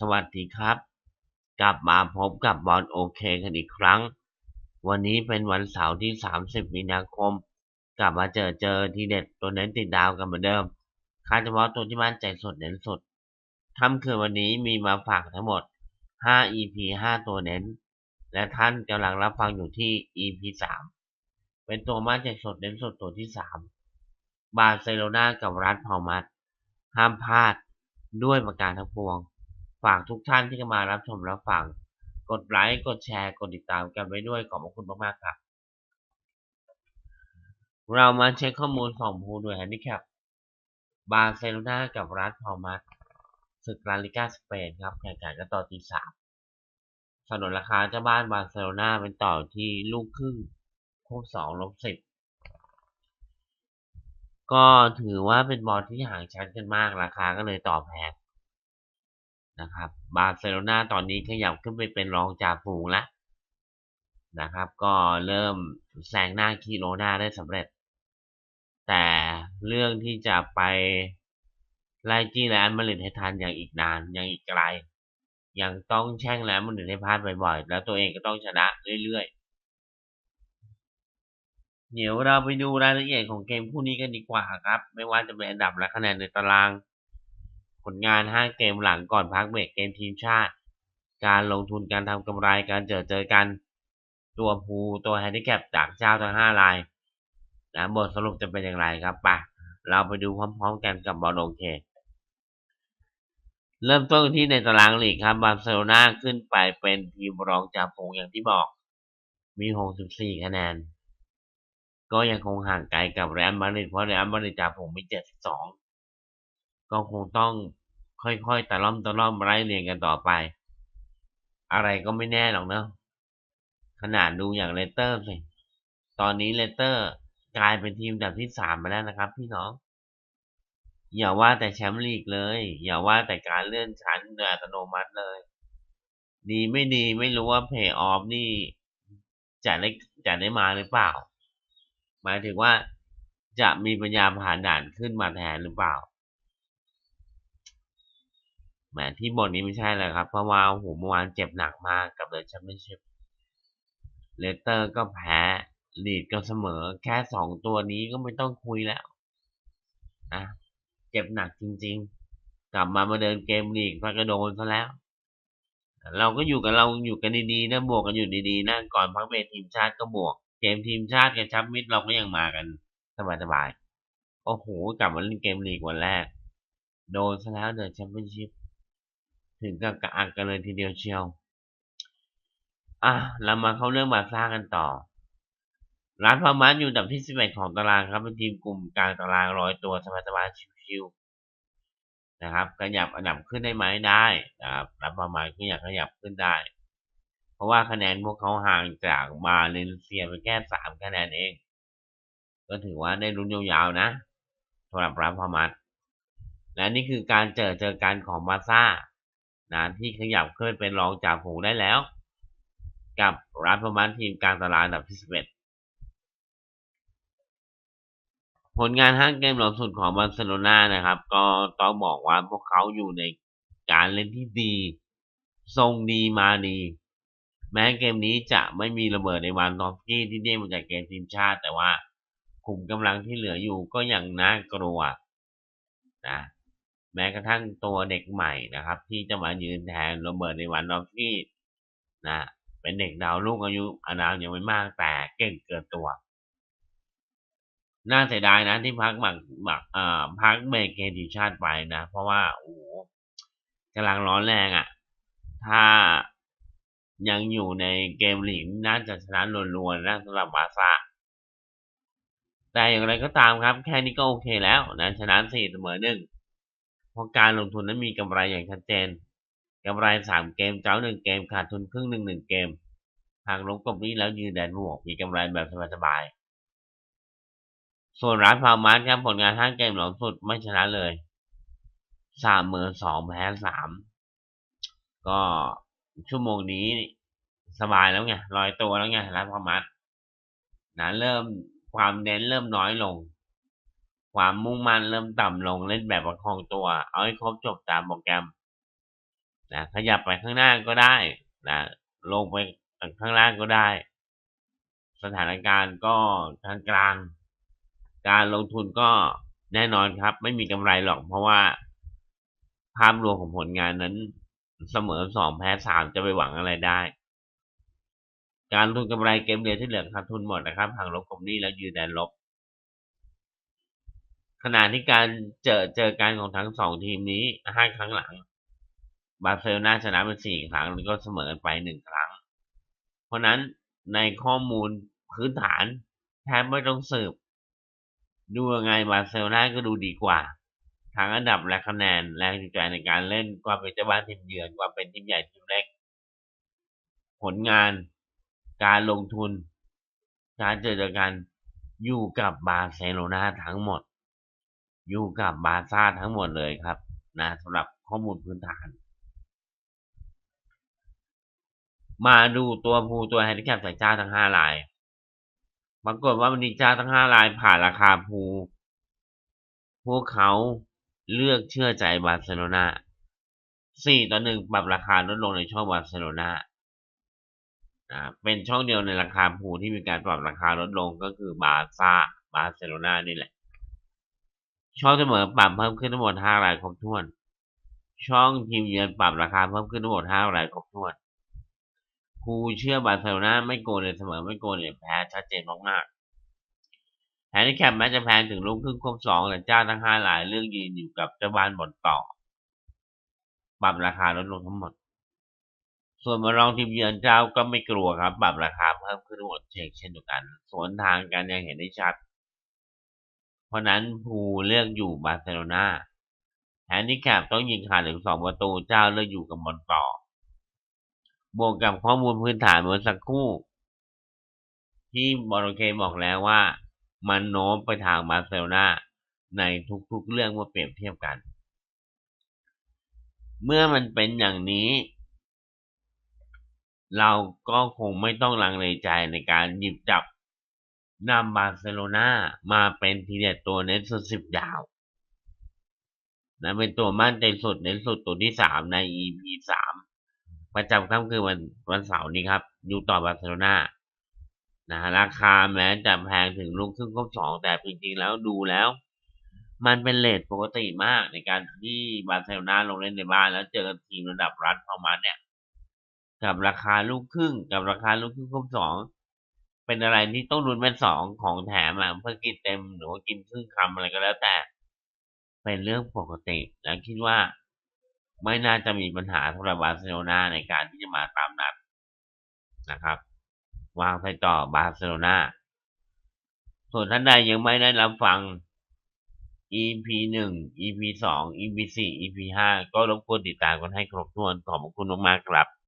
สวัสดีครับ กลับมาพบกับบอลโอเคกันอีกครั้ง วันนี้เป็นวันเสาร์ที่ 30 มีนาคม กลับมาเจอเจอทีเด็ดตัวเน้นติดดาวกันเหมือนเดิมคาเฉพาะตัวที่มั่นใจสดเน้นสดค่ำคืนวันนี้มีมาฝากทั้งหมด 5 EP 5 ตัวเน้น และท่านกำลังรับฟังอยู่ที่ EP 3 เป็นตัวมั่นใจสดเน้นสดตัวที่ 3 บาร์เซโลนากับรัฐพามัดห้ามพลาดด้วยประการทั้งปวง ฝากทุกท่านที่มารับชมรับฟัง กดไลค์กดแชร์กดติดตามกันไว้ด้วยขอบพระคุณมากๆครับเรามาเช็คข้อมูลของผู้ด้วยแฮนดิแคปบาร์เซโลนากับรัฐพามัดศึกลาลิก้าสเปนครับแข่งขันกันต่อตีสามสนนราคาเจ้าบ้านบาร์เซโลนาเป็นต่อที่ลูกครึ่งคูบสองลบสิบก็ถือว่าเป็นบอลที่ห่างชั้นกันมากราคาก็เลยต่อแพง นะครับบาร์เซโลนาตอนนี้ขยับขึ้นไปเป็นรองจ่าฝูงแล้วนะครับ ก็เริ่มแซงหน้าคิโรนาได้สำเร็จ แต่เรื่องที่จะไปไล่จี้แลนมาริดให้ทันอย่างอีกนานยังอีกไกล ยังต้องแช่งแลนมาริดให้พลาดบ่อยๆ แล้วตัวเองก็ต้องชนะเรื่อยๆ เดี๋ยวเราไปดูรายละเอียดของเกมคู่นี้กันดีกว่าครับ ไม่ว่าจะเป็นอันดับและคะแนนในตาราง ผลงาน 5 เกมหลังก่อนพักเบรกเกมทีมชาติ การลงทุนการทำกำไรการเจอเจอกัน ตัวภูตัวแฮนดิแคปจากเจ้าทั้ง 5 รายนะบทสรุปจะเป็นอย่างไรครับปะเราไปดูพร้อมๆกันกับบอลโอเค เริ่มต้นที่ในตารางลีกครับบาร์เซโลนาขึ้นไปเป็นทีมรองจากฝูงอย่างที่บอก มี 64 คะแนน ก็ยังคงห่างไกลกับเรอัลมาดริดเพราะเรอัลมาดริดจากฝูงมี 72 ก็คงต้องค่อยๆตะล่อมตะล่อมไล่เรียงกันต่อไป อะไรก็ไม่แน่หรอกเนอะขนาดดูอย่างเลเตอร์สิตอนนี้เลเตอร์กลายเป็นทีมดับที่สามมาแล้วนะครับ พี่น้อง อย่าว่าแต่แชมป์ลีกเลย อย่าว่าแต่การเลื่อนชั้นโดยอัตโนมัติเลย ดีไม่ดีไม่รู้ว่าเพย์ออฟนี่จะได้จะได้มาหรือเปล่า หมายถึงว่าจะมีปัญญาผ่านด่านขึ้นมาแทนหรือเปล่า แหมที่บทนี้ไม่ใช่เลยครับ เพราะว่าโอ้โหเมื่อวานเจ็บหนักมากกับเดอะแชมเปี้ยนชิพเลสเตอร์ก็แพ้ลีดก็เสมอ แค่สองตัวนี้ก็ไม่ต้องคุยแล้วนะเจ็บหนักจริง ๆ กลับมามาเดินเกมลีกพักระโดนซะแล้ว เราก็อยู่กับเราอยู่กันดีๆนะบวกกันอยู่ดีๆนะก่อนพักเบรทีมชาติก็บวก เกมทีมชาติกับชับมิดเราก็ยังมากันสบายๆโอ้โหกลับมาเล่นเกมลีกวันแรก โดนซะแล้วเดอะแชมเปี้ยนชิพ ถึงกับกระอักกันเลยทีเดียวเชียว อะ เรามาเข้าเรื่องบาซ่ากันต่อ ร้านพามาสอยู่ดับที่11ของตารางครับ เป็นทีมกลุ่มกลางตารางร้อยตัวสบายๆชิวๆนะครับขยับอันดับขึ้นได้ไหมได้นะครับร้านพามาสก็อยากขยับขึ้นได้ เพราะว่าคะแนนพวกเขาห่างจากมาเลเซียไปแค่สามคะแนนเอง ก็ถือว่าได้ลุ้นยาวๆนะสำหรับร้านพามาสและนี่คือการเจอเจอกันของบาซ่า นะที่ขยับขึ้นเป็นรองจากฝูงได้แล้ว กับรัฐประมาณทีมกลางตารางอันดับที่11ผลงานห้าเกมหลังสุดของบาร์เซโลนานะครับ ก็ต้องบอกว่าพวกเขาอยู่ในการเล่นที่ดี ทรงดีมาดีแม้เกมนี้จะไม่มีระเบิดในวันทอฟกี้ที่เด้งมาจากเกมทีมชาติ แต่ว่าขุมกำลังที่เหลืออยู่ก็ยังน่ากลัวนะ แม้กระทั่งตัวเด็กใหม่นะครับ ที่จะมายืนแทนโรเบิร์ตในวันดอฟฟี่นะเป็นเด็กดาวลูกอายุอานามยังไม่มากแต่เก่งเกินตัว น่าเสียดายนะที่พักหมักหมักเอ่อพักเบรกเกมทีชาติไปนะ เพราะว่าโอ้กำลังร้อนแรงอะ่ะ ถ้ายังอยู่ในเกมหลีกน่าจะชนะรัวๆนะสำหรับบาซ่าแต่อย่างไรก็ตามครับ แค่นี้ก็โอเคแล้วนะชนะสี่เสมอหนึ่ง เพราะการลงทุนนั้นมีกำไรอย่างชัดเจนกำไรสามเกมเจ้าหนึ่งเกมขาดทุนครึ่งหนึ่งหนึ่งเกม หากลงกบนี้แล้วยืนแดนบวกมีกำไรแบบสบายๆส่วนร้านพาวมาร์ครับผลงานห้าเกมหลังสุดไม่ชนะเลยสามเมือสองแพ้สามก็ชั่วโมงนี้สบายแล้วไงลอยตัวแล้วไงร้านพาวมาร์ทนะเริ่มความเน้นเริ่มน้อยลง ความมุ่งมั่นเริ่มต่ำลงเล่นแบบประคองตัว เอาให้ครบจบตามโปรแกรมนะขยับไปข้างหน้าก็ได้นะลงไปข้างล่างก็ได้ สถานการณ์ก็กลางกลาง การลงทุนก็แน่นอนครับ ไม่มีกำไรหรอก เพราะว่า ภาพรวมของผลงานนั้น เสมอสองแพ้สามจะไปหวังอะไรได้ การลงทุนกำไรเกมเดียวที่เหลือขาดทุนหมดนะครับหากลบกบหนี้แล้วยืนแดนลบ ขณะที่การเจอเจอการของทั้งสองทีมนี้ห้าครั้งหลัง บาร์เซโลนาชนะเป็นสี่ครั้งแล้วก็เสมอไปหนึ่งครั้ง เพราะนั้นในข้อมูลพื้นฐานแทบไม่ต้องสืบ ดูยังไงบาร์เซโลนาก็ดูดีกว่าทั้งอันดับและคะแนนแรงจูงใจในการเล่นความเป็นเจ้าบ้านทีมเยือนความเป็นทีมใหญ่ทีมเล็ก ผลงานการลงทุน การเจอเจอกันอยู่กับบาร์เซโลนาทั้งหมด อยู่กับบาซ่าทั้งหมดเลยครับ นะสำหรับข้อมูลพื้นฐาน มาดูตัวภูตัวแฮนดิแคปใส่เจ้าทั้งห้ารายปรากฏว่าวันนี้เจ้าทั้งห้ารายผ่านราคาภูพวกเขาเลือกเชื่อใจบาร์เซโลนาสี่ต่อหนึ่งปรับราคาลดลงในช่องบาร์เซโลนาเป็นช่องเดียวในราคาภูที่มีการปรับราคาลดลงก็คือบาซ่าบาร์เซโลนานี่แหละ ช่องเสมอปรับเพิ่มขึ้นทั้งหมดห้ารายครบถ้วน ช่องทีมเยือนปรับราคาเพิ่มขึ้นทั้งหมดห้ารายครบถ้วนภูเชื่อบาร์เซโลนาไม่โกนเลยเสมอไม่โกนเลยแพ้ชัดเจนมากๆแฮนดิแคปแม้จะแพงถึงลูกครึ่งครบสองแต่เจ้าทั้งห้ารายเลือกยืนอยู่กับเจ้าบ้านบนต่อ ปรับราคาลดลงทั้งหมด ส่วนมารองทีมเยือนเจ้าก็ไม่กลัวครับ ปรับราคาเพิ่มขึ้นทั้งหมดเช่นเช่นเดียวกัน สวนทางกันยังเห็นได้ชัด ราะนั้นภูเลือกอยู่บาร์เซโลนาแฮนดิแคปต้องยิงขาดถึงสองประตูเจ้าเลือกอยู่กับบอลต่อ บวกกับข้อมูลพื้นฐานเมื่อสักครู่ ที่บอลเคบอกแล้วว่า มันโน้มไปทางบาร์เซโลนาในทุกๆเรื่องเมื่อเปรียบเทียบกัน เมื่อมันเป็นอย่างนี้ เราก็คงไม่ต้องลังเลใจในการหยิบจับ นำบาร์เซโลนามาเป็นทีเด็ดตัวเน้นสุดสิบดาวนะเป็นตัวมั่นใจสุดเน้นสุดตัวที่สามใน EP สามประจำค่ำคือวันวันเสาร์นี้ครับ อยู่ต่อบาร์เซโลนานะราคาแม้จะแพงถึงลูกครึ่งครบสองแต่จริงๆแล้วดูแล้ว มันเป็นเลทปกติมากในการที่บาร์เซโลนาลงเล่นในบ้านแล้วเจอกับทีมระดับรัฐประมาณเนี่ย กับราคาลูกครึ่งกับราคาลูกครึ่งครบสอง เป็นอะไรที่ต้องรุนเป็นสองของแถมอะเพื่อกินเต็มหรือว่ากินครึ่งคำอะไรก็แล้วแต่ เป็นเรื่องปกติ แล้วคิดว่าไม่น่าจะมีปัญหาสำหรับบาร์เซโลนาในการที่จะมาตามนัดนะครับ วางไปต่อบาร์เซโลนาส่วนท่านใดยังไม่ได้รับฟัง EP หนึ่ง EP สอง EP สี่ EP ห้าก็รบกวนติดตามกันให้ครบถ้วนขอบคุณมากๆครับ